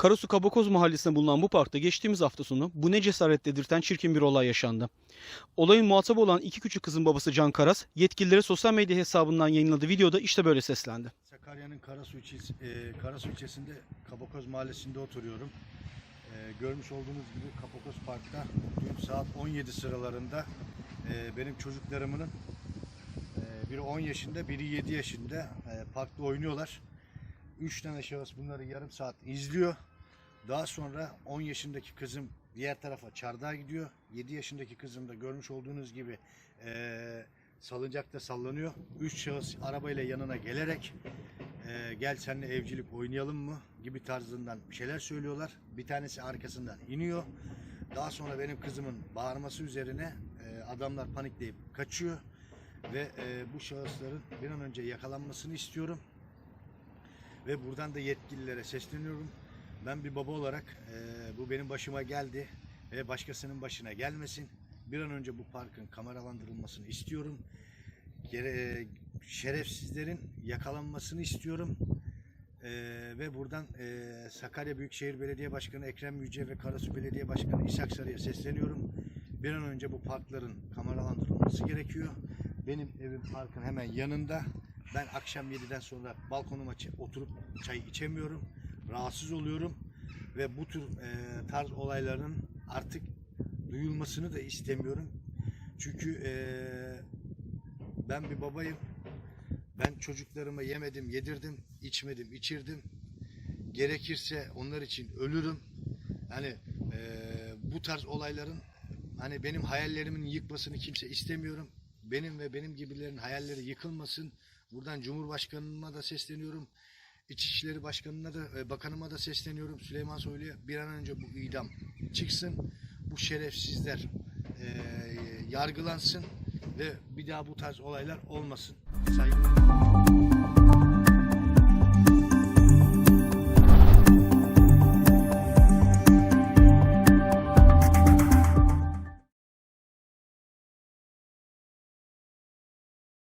Karasu Kabakoz mahallesinde bulunan bu parkta geçtiğimiz hafta sonu bu ne cesaret dedirten çirkin bir olay yaşandı. Olayın muhatabı olan iki küçük kızın babası Can Karas, yetkililere sosyal medya hesabından yayınladığı videoda işte böyle seslendi. Sakarya'nın Karasu, ilçesi, e, Karasu ilçesinde Kapakoz mahallesinde oturuyorum. E, görmüş olduğunuz gibi Kapakoz Park'ta dün saat 17 sıralarında e, benim çocuklarımın e, biri 10 yaşında, biri 7 yaşında e, parkta oynuyorlar. 3 tane şahıs bunları yarım saat izliyor. Daha sonra 10 yaşındaki kızım diğer tarafa çardağa gidiyor. 7 yaşındaki kızım da görmüş olduğunuz gibi e, salıncakta sallanıyor. 3 şahıs arabayla yanına gelerek e, gel seninle evcilik oynayalım mı gibi tarzından bir şeyler söylüyorlar. Bir tanesi arkasından iniyor. Daha sonra benim kızımın bağırması üzerine e, adamlar panikleyip kaçıyor ve e, bu şahısların bir an önce yakalanmasını istiyorum. Ve buradan da yetkililere sesleniyorum. Ben bir baba olarak e, bu benim başıma geldi ve başkasının başına gelmesin. Bir an önce bu parkın kameralandırılmasını istiyorum. Gere- şerefsizlerin yakalanmasını istiyorum. E, ve buradan e, Sakarya Büyükşehir Belediye Başkanı Ekrem Yüce ve Karasu Belediye Başkanı İshak Sarı'ya sesleniyorum. Bir an önce bu parkların kameralandırılması gerekiyor. Benim evim parkın hemen yanında. Ben akşam 7'den sonra balkonuma çı- oturup çay içemiyorum. Rahatsız oluyorum. Ve bu tür e, tarz olayların artık duyulmasını da istemiyorum. Çünkü e, ben bir babayım. Ben çocuklarıma yemedim, yedirdim, içmedim, içirdim. Gerekirse onlar için ölürüm. Hani e, bu tarz olayların hani benim hayallerimin yıkmasını kimse istemiyorum. Benim ve benim gibilerin hayalleri yıkılmasın. Buradan Cumhurbaşkanıma da sesleniyorum. İçişleri Başkanı'na da e, bakanıma da sesleniyorum. Süleyman Soylu'ya bir an önce bu idam çıksın. Bu şerefsizler e, yargılansın ve bir daha bu tarz olaylar olmasın. Saygılarımla.